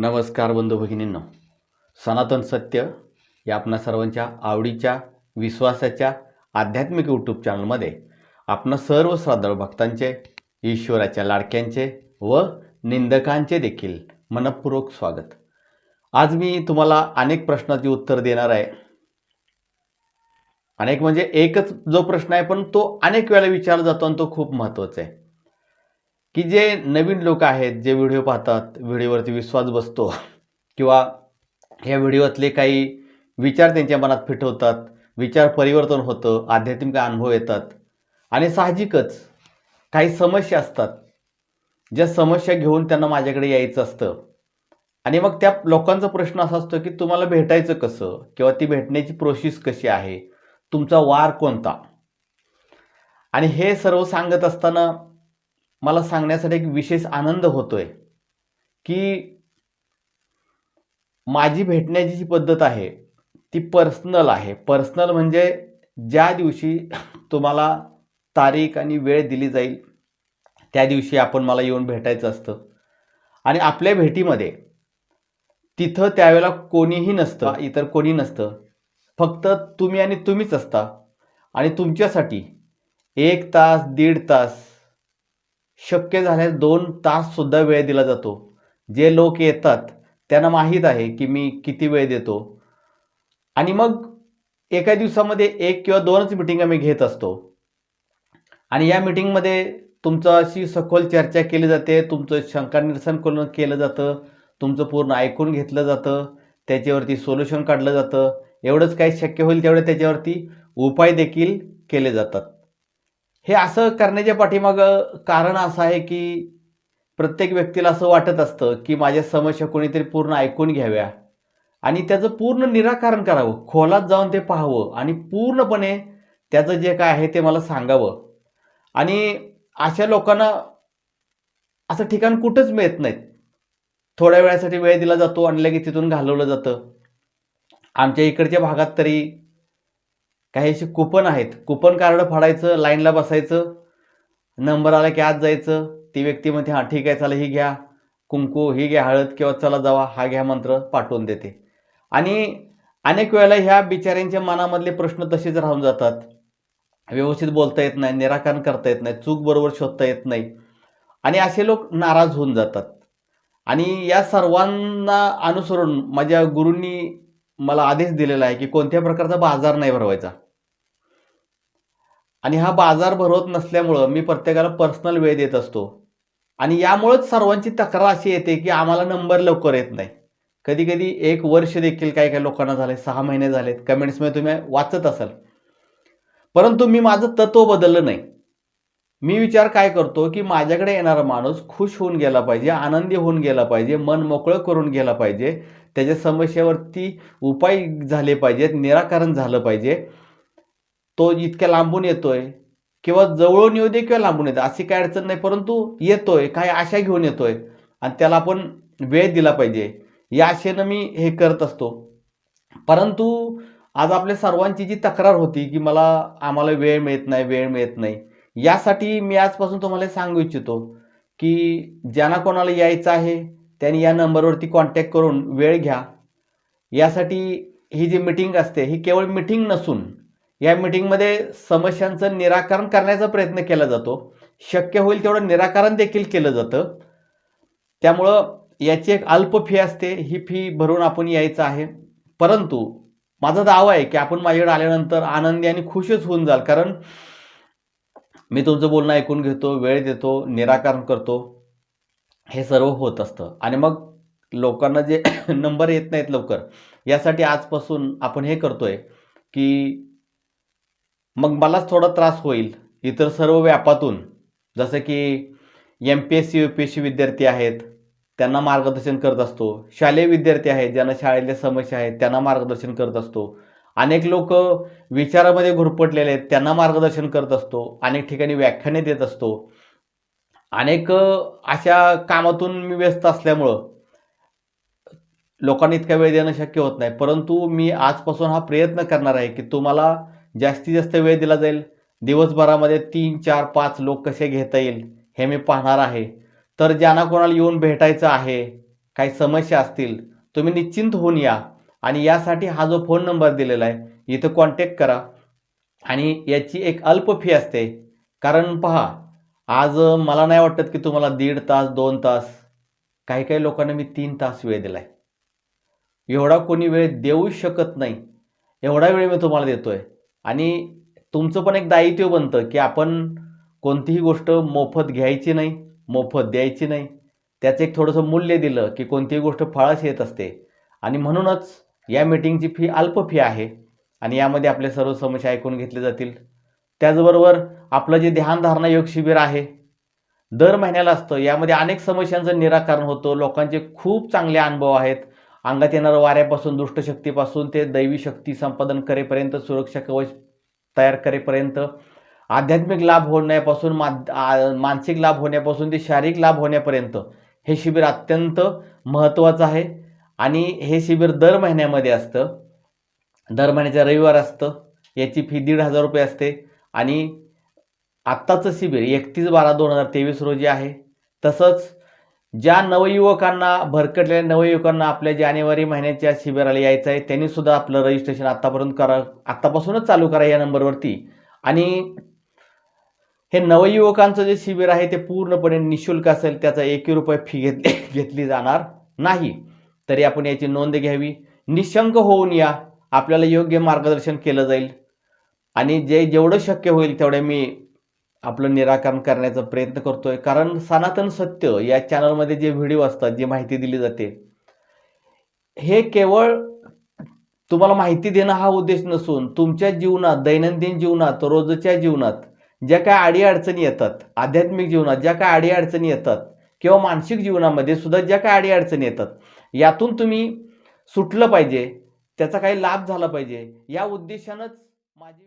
नमस्कार बंधू भगिनींनो. सनातन सत्य या आपणा सर्वांच्या आवडीच्या विश्वासाच्या आध्यात्मिक यूट्यूब चॅनलमध्ये आपण सर्व श्रद्धाळू भक्तांचे ईश्वराच्या लाडक्यांचे व निंदकांचे देखील मनपूर्वक स्वागत. आज मी तुम्हाला अनेक प्रश्नाची उत्तर देणार आहे. अनेक म्हणजे एकच जो प्रश्न आहे पण तो अनेक वेळा विचारला जातो आणि तो खूप महत्त्वाचा आहे. की जे नवीन लोक आहेत जे व्हिडिओ पाहतात व्हिडिओवरती विश्वास बसतो किंवा ह्या व्हिडिओतले काही विचार त्यांच्या मनात फिट होतात विचार परिवर्तन होतं आध्यात्मिक अनुभव येतात आणि साहजिकच काही समस्या असतात ज्या समस्या घेऊन त्यांना माझ्याकडे यायचं असतं. आणि मग त्या लोकांचा प्रश्न असा असतो की तुम्हाला भेटायचं कसं? किंवा ती भेटण्याची प्रोसेस कशी आहे? तुमचा वार कोणता? आणि हे सर्व सांगत असताना मला सांगण्यासाठी एक विशेष आनंद होतोय की माझी भेटण्याची जी पद्धत आहे ती पर्सनल आहे. पर्सनल म्हणजे ज्या दिवशी तुम्हाला तारीख आणि वेळ दिली जाईल त्या दिवशी आपण मला येऊन भेटायचं असतं. आणि आपल्या भेटीमध्ये तिथं त्यावेळेला कोणीही नसतं इतर कोणी नसतं. फक्त तुम्ही आणि तुम्हीच असता. आणि तुमच्यासाठी एक तास दीड तास शक्य झाल्यास दोन ताससुद्धा वेळ दिला जातो. जे लोक येतात त्यांना माहीत आहे की मी किती वेळ देतो. आणि मग एका दिवसामध्ये एक किंवा दोनच मिटिंग आम्ही घेत असतो. आणि या मिटिंगमध्ये तुमचं अशी सखोल चर्चा केली जाते तुमचं शंका निरसन करून केलं जातं तुमचं पूर्ण ऐकून घेतलं जातं त्याच्यावरती सोल्युशन काढलं जातं. एवढंच काही शक्य होईल तेवढं त्याच्यावरती उपाय देखील केले जातात. हे असं करण्याच्या पाठीमागं कारण असं आहे की प्रत्येक व्यक्तीला असं वाटत असतं की माझ्या समस्या कोणीतरी पूर्ण ऐकून घ्याव्या. आणि त्याचं पूर्ण निराकरण करावं. खोलात जाऊन ते पाहावं आणि पूर्णपणे त्याचं जे काय आहे ते मला सांगावं. आणि अशा लोकांना असं ठिकाण कुठंच मिळत नाहीत. थोड्या वेळासाठी वेळ दिला जातो आणि लगेच तिथून घालवलं जातं. आमच्या इकडच्या भागात तरी काही असे कुपन आहेत. कुपन कार्ड फाडायचं लाईनला बसायचं नंबर आला की आत जायचं ती व्यक्ती म्हणते हां ठीक आहे चला ही घ्या. कुंकू ही घ्या हळद किंवा चला जावा हा घ्या मंत्र पाठवून देते. आणि अनेक वेळेला ह्या बिचाऱ्यांच्या मनामधले प्रश्न तसेच राहून जातात. व्यवस्थित बोलता येत नाही निराकरण करता येत नाही चूक बरोबर शोधता येत नाही. आणि असे लोक नाराज होऊन जातात. आणि या सर्वांना अनुसरून माझ्या गुरूंनी मला आदेश दिलेला आहे की कोणत्या प्रकारचा बाजार नाही भरवायचा. आणि हा बाजार भरवत नसल्यामुळं मी प्रत्येकाला पर्सनल वेळ देत असतो. आणि यामुळंच सर्वांची तक्रार अशी येते की आम्हाला नंबर लवकर येत नाही. कधी कधी एक वर्ष देखील काही काही लोकांना झाले सहा महिने झालेत कमेंट्समध्ये तुम्ही वाचत असाल. परंतु मी माझं तत्व बदललं नाही. मी विचार काय करतो की माझ्याकडे येणारा माणूस खुश होऊन गेला पाहिजे आनंदी होऊन गेला पाहिजे मन मोकळं करून गेला पाहिजे त्याच्या समस्येवरती उपाय झाले पाहिजेत निराकरण झालं पाहिजे. तो इतक्या लांबून येतोय किंवा जवळून येऊ दे किंवा लांबून येतो अशी काय अडचण नाही परंतु येतोय काय आशा घेऊन येतोय आणि त्याला आपण वेळ दिला पाहिजे. या आशेनं मी हे करत असतो. परंतु आज आपल्या सर्वांची जी तक्रार होती की मला आम्हाला वेळ मिळत नाही वेळ मिळत नाही यासाठी मी आजपासून तुम्हाला सांगू इच्छितो की ज्यांना कोणाला यायचं आहे त्यांनी या नंबरवरती कॉन्टॅक्ट करून वेळ घ्या. यासाठी ही जी मिटिंग असते ही केवळ मिटिंग नसून या मिटिंगमध्ये समस्यांचं निराकरण करण्याचा प्रयत्न केला जातो. शक्य होईल तेवढं निराकरण देखील केलं जातं. त्यामुळं याची एक अल्प फी असते ही फी भरून आपण यायचं आहे. परंतु माझा दावा आहे की आपण माझ्याकडे आल्यानंतर आनंदी आणि खुशच होऊन जाल. कारण मी तुमचं बोलणं ऐकून घेतो वेळ देतो निराकरण करतो. हे सर्व होत असतं. आणि मग लोकांना जे नंबर येत नाहीत लवकर यासाठी आजपासून आपण हे करतोय की मग मलाच थोडा त्रास होईल इतर सर्व व्यापातून. जसं की M P S C U P S C विद्यार्थी आहेत त्यांना मार्गदर्शन करत असतो. शालेय विद्यार्थी आहेत ज्यांना शाळेतल्या समस्या आहेत त्यांना मार्गदर्शन करत असतो. अनेक लोक विचारामध्ये घुरपटलेले आहेत त्यांना मार्गदर्शन करत असतो. अनेक ठिकाणी व्याख्याने देत असतो. अनेक अशा कामातून मी व्यस्त असल्यामुळं लोकांना इतका वेळ देणं शक्य होत नाही. परंतु मी आजपासून हा प्रयत्न करणार आहे की तुम्हाला जास्तीत जास्त वेळ दिला जाईल. दिवसभरामध्ये तीन चार पाच लोक कसे घेता येईल हे मी पाहणार आहे. तर ज्यांना कोणाला येऊन भेटायचं आहे काही समस्या असतील तुम्ही निश्चिंत होऊन या. आणि यासाठी हा जो फोन नंबर दिलेला आहे इथं कॉन्टॅक्ट करा. आणि याची एक अल्प फी असते. कारण पहा आज मला नाही वाटत की तुम्हाला दीड तास दोन तास काही काही लोकांना मी तीन तास वेळ दिला आहे एवढा कोणी वेळ देऊ शकत नाही एवढा वेळ मी तुम्हाला देतो आहे आणि तुमचं पण एक दायित्व बनतं की आपण कोणतीही गोष्ट मोफत घ्यायची नाही मोफत द्यायची नाही. त्याचं एक थोडंसं मूल्य दिलं की कोणतीही गोष्ट फळाशी येत असते. आणि म्हणूनच या मीटिंगची फी अल्प फी आहे. आणि यामध्ये आपल्या सर्व समस्या ऐकून घेतल्या जातील. त्याचबरोबर आपलं जे ध्यानधारणा योग शिबिर आहे दर महिन्याला असतं. यामध्ये अनेक समस्यांचं निराकरण होतं. लोकांचे खूप चांगले अनुभव आहेत. अंगात येणाऱ्या वाऱ्यापासून दुष्टशक्तीपासून ते दैवी शक्ती संपादन करेपर्यंत सुरक्षा कवच तयार करेपर्यंत आध्यात्मिक लाभ होण्यापासून मा आ- मानसिक लाभ होण्यापासून ते शारीरिक लाभ होण्यापर्यंत हे शिबिर अत्यंत महत्त्वाचं आहे. आणि हे शिबिर दर महिन्यामध्ये असतं. दर महिन्याच्या रविवार असतं. याची फी दीड हजार रुपये असते. आणि आत्ताचं शिबिर एकतीस बारा दोन हजार तेवीस रोजी आहे. तसंच ज्या नवयुवकांना भरकटलेल्या नवयुवकांना आपल्या जानेवारी महिन्याच्या शिबिराला यायचं आहे त्यांनी सुद्धा आपलं रजिस्ट्रेशन आत्तापर्यंत करा आत्तापासूनच चालू करा या नंबरवरती. आणि हे नवयुवकांचं जे शिबिर आहे ते पूर्णपणे निशुल्क असेल त्याचा एकही रुपये फी घेतली घेतली जाणार नाही. तरी आपण याची नोंद घ्यावी. निशंक होऊन या. आपल्याला योग्य मार्गदर्शन केलं जाईल. आणि जे जेवढं शक्य होईल तेवढे मी आपलं निराकरण करण्याचा प्रयत्न करतोय. कारण सनातन सत्य या चॅनलमध्ये जे व्हिडिओ असतात जी माहिती दिली जाते हे केवळ तुम्हाला माहिती देणं हा उद्देश नसून तुमच्या जीवनात दैनंदिन जीवनात रोजच्या जीवनात ज्या काय अडीअडचणी येतात आध्यात्मिक जीवनात ज्या काय अडीअडचणी येतात किंवा मानसिक जीवनामध्ये सुद्धा ज्या काय अडीअडचणी येतात यातून तुम्ही सुटलं पाहिजे त्याचा काही लाभ झाला पाहिजे. या उद्देशानंच माझी